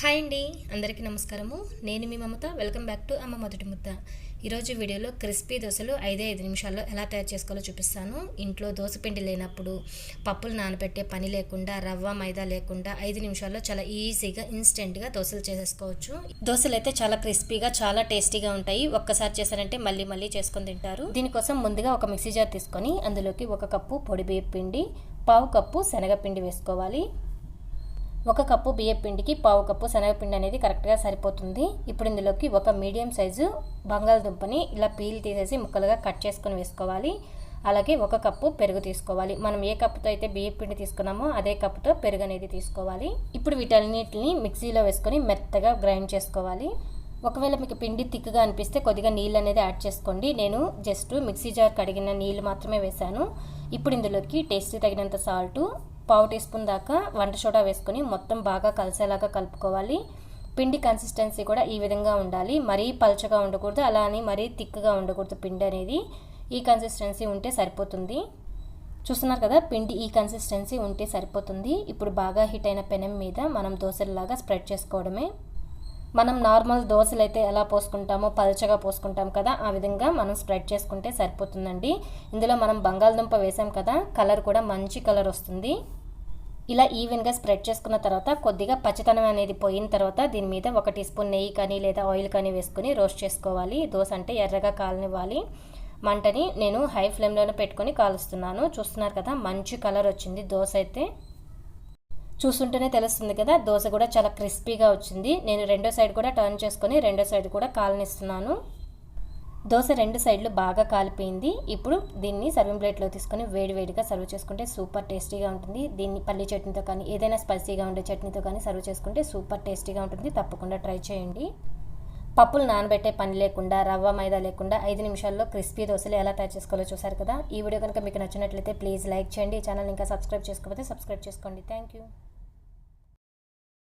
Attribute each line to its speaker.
Speaker 1: Hi అండి అందరికీ నమస్కారము. నేను మీ Mamata welcome back to Amma Modati Mudda. ఈరోజు వీడియోలో క్రిస్పీ దోశలు ఐదే ఐదు నిమిషాల్లో ఎలా తయారు చేసుకోవాలో చూపిస్తాను. ఇంట్లో దోశ పిండి లేనప్పుడు పప్పులు నానబెట్టే పని లేకుండా రవ్వ మైదా లేకుండా ఐదు నిమిషాల్లో చాలా ఈజీగా ఇన్స్టెంట్గా దోశలు చేసేసుకోవచ్చు. దోశలు అయితే చాలా క్రిస్పీగా చాలా టేస్టీగా ఉంటాయి. ఒక్కసారి చేశారంటే మళ్ళీ మళ్ళీ చేసుకొని తింటారు. దీనికోసం ముందుగా ఒక మిక్సీ జార్ తీసుకొని అందులోకి ఒక కప్పు పొడి బియ్య పిండి పావు కప్పు శనగపిండి వేసుకోవాలి. ఒక కప్పు బియ్యం పిండికి పావు కప్పు శనగపిండి అనేది కరెక్ట్గా సరిపోతుంది. ఇప్పుడు ఇందులోకి ఒక మీడియం సైజు బంగాళదుంపని ఇలా పీల్ తీసేసి ముక్కలుగా కట్ చేసుకొని వేసుకోవాలి. అలాగే ఒక కప్పు పెరుగు తీసుకోవాలి. మనం ఏ కప్పుతో అయితే బియ్యం పిండి తీసుకున్నామో అదే కప్పుతో పెరుగు అనేది తీసుకోవాలి. ఇప్పుడు వీటన్నిటిని మిక్సీలో వేసుకొని మెత్తగా గ్రైండ్ చేసుకోవాలి. ఒకవేళ మీకు పిండి తిక్కుగా అనిపిస్తే కొద్దిగా నీళ్ళు అనేది యాడ్ చేసుకోండి. నేను జస్ట్ మిక్సీ జార్ కడిగిన నీళ్ళు మాత్రమే వేశాను. ఇప్పుడు ఇందులోకి టేస్ట్ తగినంత సాల్టు పావు టీ స్పూన్ దాకా వంట సోడా వేసుకొని మొత్తం బాగా కలిసేలాగా కలుపుకోవాలి. పిండి కన్సిస్టెన్సీ కూడా ఈ విధంగా ఉండాలి. మరీ పలుచగా ఉండకూడదు అలా అని మరీ థిక్గా ఉండకూడదు పిండి అనేది. ఈ కన్సిస్టెన్సీ ఉంటే సరిపోతుంది. చూస్తున్నారు కదా పిండి ఈ కన్సిస్టెన్సీ ఉంటే సరిపోతుంది. ఇప్పుడు బాగా హీట్ అయిన పెనం మీద మనం దోశలలాగా స్ప్రెడ్ చేసుకోవడమే. మనం నార్మల్ దోశలు అయితే ఎలా పోసుకుంటామో పలచగా పోసుకుంటాం కదా ఆ విధంగా మనం స్ప్రెడ్ చేసుకుంటే సరిపోతుందండి. ఇందులో మనం బంగాళదుంప వేసాం కదా కలర్ కూడా మంచి కలర్ వస్తుంది. ఇలా ఈవెన్గా స్ప్రెడ్ చేసుకున్న తర్వాత కొద్దిగా పచ్చితనం అనేది పోయిన తర్వాత దీని మీద ఒక టీ స్పూన్ నెయ్యి కానీ లేదా ఆయిల్ కానీ వేసుకొని రోస్ట్ చేసుకోవాలి. దోశ అంటే ఎర్రగా కాలనివ్వాలి. మంటని నేను హై ఫ్లేమ్లోనే పెట్టుకొని కాలుస్తున్నాను. చూస్తున్నారు కదా మంచి కలర్ వచ్చింది దోశ అయితే. చూస్తుంటేనే తెలుస్తుంది కదా దోశ కూడా చాలా క్రిస్పీగా వచ్చింది. నేను రెండో సైడ్ కూడా టర్న్ చేసుకొని రెండో సైడ్ కూడా కాలనిస్తున్నాను. దోశ రెండు సైడ్లు బాగా కాలిపోయింది. ఇప్పుడు దీన్ని సర్వింగ్ ప్లేట్లో తీసుకొని వేడివేడిగా సర్వ్ చేసుకుంటే సూపర్ టేస్టీగా ఉంటుంది. దీన్ని పల్లి చట్నీతో కానీ ఏదైనా స్పైసీగా ఉండే చట్నీతో కానీ సర్వ్ చేసుకుంటే సూపర్ టేస్టీగా ఉంటుంది. తప్పకుండా ట్రై చేయండి. పప్పులు నానబెట్టే పని లేకుండా రవ్వ మైదా లేకుండా ఐదు నిమిషాల్లో క్రిస్పీ దోశలు ఎలా తయారు చేసుకోవాలో చూసారు కదా. ఈ వీడియో కనుక మీకు నచ్చినట్లయితే ప్లీజ్ లైక్ చేయండి. ఛానల్ ఇంకా సబ్స్క్రైబ్ చేసుకోకపోతే సబ్స్క్రైబ్ చేసుకోండి. Thank you